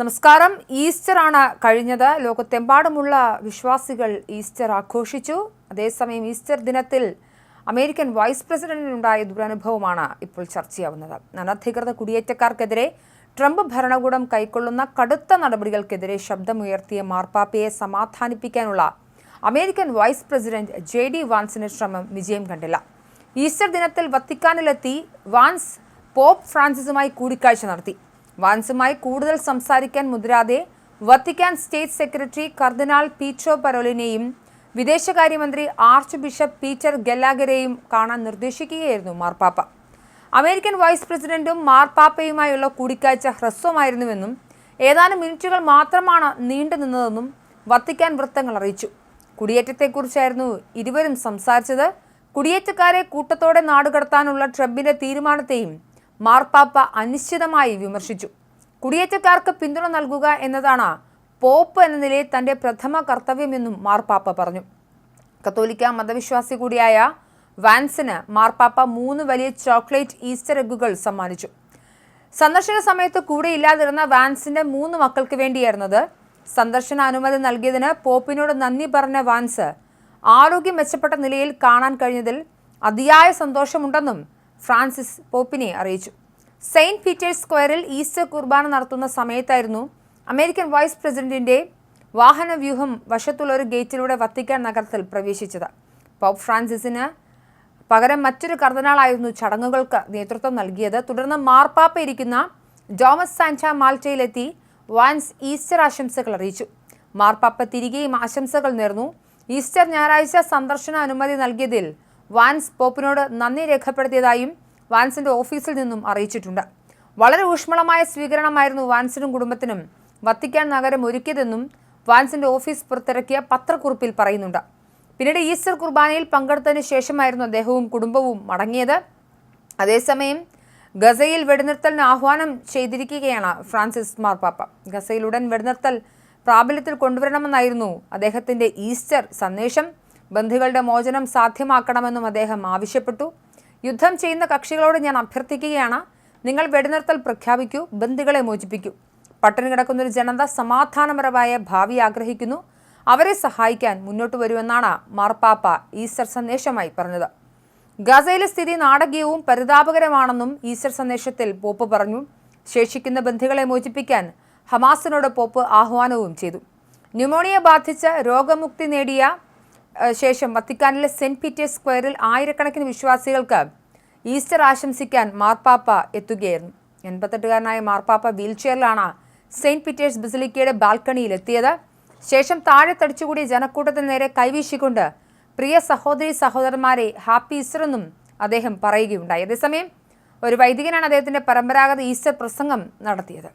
നമസ്കാരം. ഈസ്റ്റർ ആണ് കഴിഞ്ഞത്. ലോകത്തെമ്പാടുമുള്ള വിശ്വാസികൾ ഈസ്റ്റർ ആഘോഷിച്ചു. അതേസമയം ഈസ്റ്റർ ദിനത്തിൽ അമേരിക്കൻ വൈസ് പ്രസിഡന്റിനുണ്ടായ ദുരനുഭവമാണ് ഇപ്പോൾ ചർച്ചയാവുന്നത്. അനധികൃത കുടിയേറ്റക്കാർക്കെതിരെ ട്രംപ് ഭരണകൂടം കൈക്കൊള്ളുന്ന കടുത്ത നടപടികൾക്കെതിരെ ശബ്ദമുയർത്തിയ മാർപ്പാപ്പയെ സമാധാനിപ്പിക്കാനുള്ള American vice president J D വാൻസിന്റെ ശ്രമം വിജയം കണ്ടില്ല. ഈസ്റ്റർ ദിനത്തിൽ വത്തിക്കാനിലെത്തി വാൻസ് പോപ്പ് ഫ്രാൻസിസുമായി കൂടിക്കാഴ്ച നടത്തി. വാൻസുമായി കൂടുതൽ സംസാരിക്കാൻ മുതിരാതെ വത്തിക്കാൻ സ്റ്റേറ്റ് സെക്രട്ടറി കർദിനാൾ പീറ്റോ പരോലിനെയും വിദേശകാര്യമന്ത്രി ആർച്ച് ബിഷപ്പ് പീറ്റർ ഗെല്ലാഗരെയും കാണാൻ നിർദ്ദേശിക്കുകയായിരുന്നു മാർപ്പാപ്പ. അമേരിക്കൻ വൈസ് പ്രസിഡന്റും മാർപ്പാപ്പയുമായുള്ള കൂടിക്കാഴ്ച ഹ്രസ്വമായിരുന്നുവെന്നും ഏതാനും മിനിറ്റുകൾ മാത്രമാണ് നീണ്ടു നിന്നതെന്നും വത്തിക്കാൻ വൃത്തങ്ങൾ അറിയിച്ചു. കുടിയേറ്റത്തെക്കുറിച്ചായിരുന്നു ഇരുവരും സംസാരിച്ചത്. കുടിയേറ്റക്കാരെ കൂട്ടത്തോടെ നാടുകടത്താനുള്ള ട്രംപിന്റെ തീരുമാനത്തെയും മാർപ്പാപ്പ അനിശ്ചിതമായി വിമർശിച്ചു. കുടിയേറ്റക്കാർക്ക് പിന്തുണ നൽകുക എന്നതാണ് പോപ്പ് എന്ന നിലയിൽ തന്റെ പ്രഥമ കർത്തവ്യമെന്നും മാർപ്പാപ്പ പറഞ്ഞു. കത്തോലിക്ക മതവിശ്വാസി കൂടിയായ വാൻസിന് മാർപ്പാപ്പ മൂന്ന് വലിയ ചോക്ലേറ്റ് ഈസ്റ്റർ എഗ്ഗുകൾ സമ്മാനിച്ചു. സന്ദർശന സമയത്ത് കൂടെ ഇല്ലാതിരുന്ന വാൻസിന്റെ മൂന്ന് മക്കൾക്ക് വേണ്ടിയായിരുന്നത്. സന്ദർശന അനുമതി നൽകിയതിന് പോപ്പിനോട് നന്ദി പറഞ്ഞ വാൻസ് ആരോഗ്യം മെച്ചപ്പെട്ട നിലയിൽ കാണാൻ കഴിഞ്ഞതിൽ അതിയായ സന്തോഷമുണ്ടെന്നും ഫ്രാൻസിസ് പോപ്പിനെ അറിയിച്ചു. സെയിന്റ് പീറ്റേഴ്സ് സ്ക്വയറിൽ ഈസ്റ്റർ കുർബാന നടത്തുന്ന സമയത്തായിരുന്നു അമേരിക്കൻ വൈസ് പ്രസിഡന്റിന്റെ വാഹന വ്യൂഹം വശത്തുള്ള ഒരു ഗേറ്റിലൂടെ വത്തിക്കാൻ നഗരത്തിൽ പ്രവേശിച്ചത്. പോപ്പ് ഫ്രാൻസിസിന് പകരം മറ്റൊരു കർദിനാളായിരുന്നു ചടങ്ങുകൾക്ക് നേതൃത്വം നൽകിയത്. തുടർന്ന് മാർപ്പാപ്പ ഇരിക്കുന്ന ജോമസ് സാന്റ മാൾട്ടയിലെത്തി വാൻസ് ഈസ്റ്റർ ആശംസകൾ അറിയിച്ചു. മാർപ്പാപ്പ തിരികെയും ആശംസകൾ നേർന്നു. ഈസ്റ്റർ ഞായറാഴ്ച സന്ദർശന അനുമതി നൽകിയതിൽ വാൻസ് പോപ്പിനോട് നന്ദി രേഖപ്പെടുത്തിയതായും വാൻസിന്റെ ഓഫീസിൽ നിന്നും അറിയിച്ചിട്ടുണ്ട്. വളരെ ഊഷ്മളമായ സ്വീകരണമായിരുന്നു വാൻസിനും കുടുംബത്തിനും വത്തിക്കാൻ നഗരം ഒരുക്കിയതെന്നും വാൻസിന്റെ ഓഫീസ് പുറത്തിറക്കിയ പത്രക്കുറിപ്പിൽ പറയുന്നുണ്ട്. പിന്നീട് ഈസ്റ്റർ കുർബാനയിൽ പങ്കെടുത്തതിന് ശേഷമായിരുന്നു അദ്ദേഹവും കുടുംബവും മടങ്ങിയത്. അതേസമയം ഗസയിൽ വെടിനിർത്തലിന് ആഹ്വാനം ചെയ്തിരിക്കുകയാണ് ഫ്രാൻസിസ് മാർപ്പാപ്പ ഗസയിൽ ഉടൻ വെടിനിർത്തൽ പ്രാബല്യത്തിൽ കൊണ്ടുവരണമെന്നായിരുന്നു അദ്ദേഹത്തിന്റെ ഈസ്റ്റർ സന്ദേശം. ബന്ധികളുടെ മോചനം സാധ്യമാക്കണമെന്നും അദ്ദേഹം ആവശ്യപ്പെട്ടു. യുദ്ധം ചെയ്യുന്ന കക്ഷികളോട് ഞാൻ അഭ്യർത്ഥിക്കുകയാണ്. നിങ്ങൾ വെടിനിർത്തൽ പ്രഖ്യാപിക്കൂ ബന്ധുക്കളെ മോചിപ്പിക്കൂ. പട്ടിണി കിടക്കുന്ന ഒരു ജനത സമാധാനപരമായ ഭാവി ആഗ്രഹിക്കുന്നു. അവരെ സഹായിക്കാൻ മുന്നോട്ട് വരുമെന്നാണ് മാർപ്പാപ്പ ഈസ്റ്റർ സന്ദേശമായി പറഞ്ഞത്. ഗസയിലെ സ്ഥിതി നാടകീയവും പരിതാപകരമാണെന്നും ഈസ്റ്റർ സന്ദേശത്തിൽ പോപ്പ് പറഞ്ഞു. ശേഷിക്കുന്ന ബന്ധുക്കളെ മോചിപ്പിക്കാൻ ഹമാസിനോട് പോപ്പ് ആഹ്വാനവും ചെയ്തു. ന്യൂമോണിയ ബാധിച്ച് രോഗമുക്തി നേടിയ ശേഷം വത്തിക്കാനിലെ സെന്റ് പീറ്റേഴ്സ് സ്ക്വയറിൽ ആയിരക്കണക്കിന് വിശ്വാസികൾക്ക് ഈസ്റ്റർ ആശംസിക്കാൻ മാർപ്പാപ്പ എത്തുകയായിരുന്നു. എൺപത്തെട്ടുകാരനായ മാർപ്പാപ്പ വീൽചെയറിലാണ് സെയിന്റ് പീറ്റേഴ്സ് ബസിലിക്കയുടെ ബാൽക്കണിയിൽ എത്തിയത്. ശേഷം താഴെ തടിച്ചുകൂടിയ ജനക്കൂട്ടത്തിന് നേരെ കൈവീശിക്കൊണ്ട് പ്രിയ സഹോദരി സഹോദരന്മാരെ ഹാപ്പി ഈസ്റ്റർ എന്നും അദ്ദേഹം പറയുകയുണ്ടായി. അതേസമയം ഒരു വൈദികനാണ് അദ്ദേഹത്തിന്റെ പരമ്പരാഗത ഈസ്റ്റർ പ്രസംഗം നടത്തിയത്.